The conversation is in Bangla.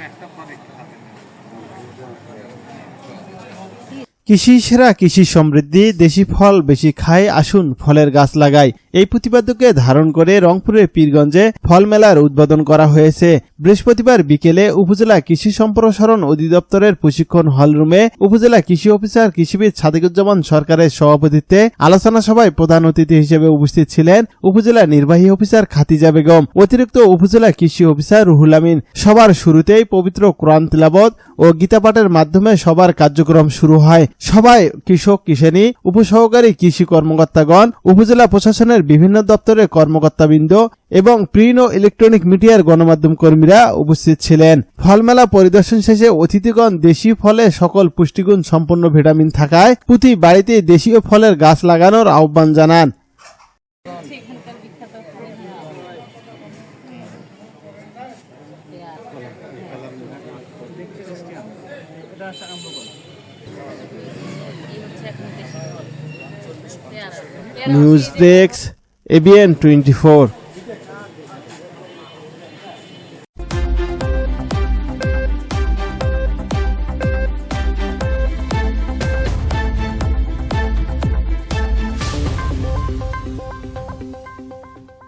একটা প্রজেক্ট কৃষি সেরা, কৃষি সমৃদ্ধি, দেশি ফল বেশি খায়, আসুন ফলের গাছ লাগাই। এই প্রতিপাদ্যকে ধারণ করে রংপুরের পীরগঞ্জে ফল মেলার উদ্বোধন করা হয়েছে। বৃহস্পতিবার বিকেলে উপজেলা কৃষি সম্প্রসারণ অধিদপ্তরের প্রশিক্ষণ হলরুমে উপজেলা কৃষি অফিসার, কৃষিবিদ সাদিকুজ্জামান সরকারের সভাপতিত্বে আলোচনা সভায় প্রধান অতিথি হিসেবে উপস্থিত ছিলেন উপজেলা নির্বাহী অফিসার খাতিজা বেগম, অতিরিক্ত উপজেলা কৃষি অফিসার রুহুল আমিন। সবার শুরুতেই পবিত্র কোরআন তিলাবত ও গীতাপাঠের মাধ্যমে সবার কার্যক্রম শুরু হয়। সবাই কৃষক কৃষানি উপসহকারী কৃষি কর্মকর্তাগণ, উপজেলা প্রশাসনের বিভিন্ন দপ্তরের কর্মকর্তাবৃন্দ এবং প্রিন্ট ও ইলেকট্রনিক মিডিয়ার গণমাধ্যম কর্মীরা উপস্থিত ছিলেন। ফলমেলা পরিদর্শন শেষে অতিথিগণ দেশীয় ফলে সকল পুষ্টিগুণ সম্পন্ন ভিটামিন থাকায় প্রতি বাড়িতে দেশীয় ফলের গাছ লাগানোর আহ্বান জানান। সেখানকার Newsdex ABN 24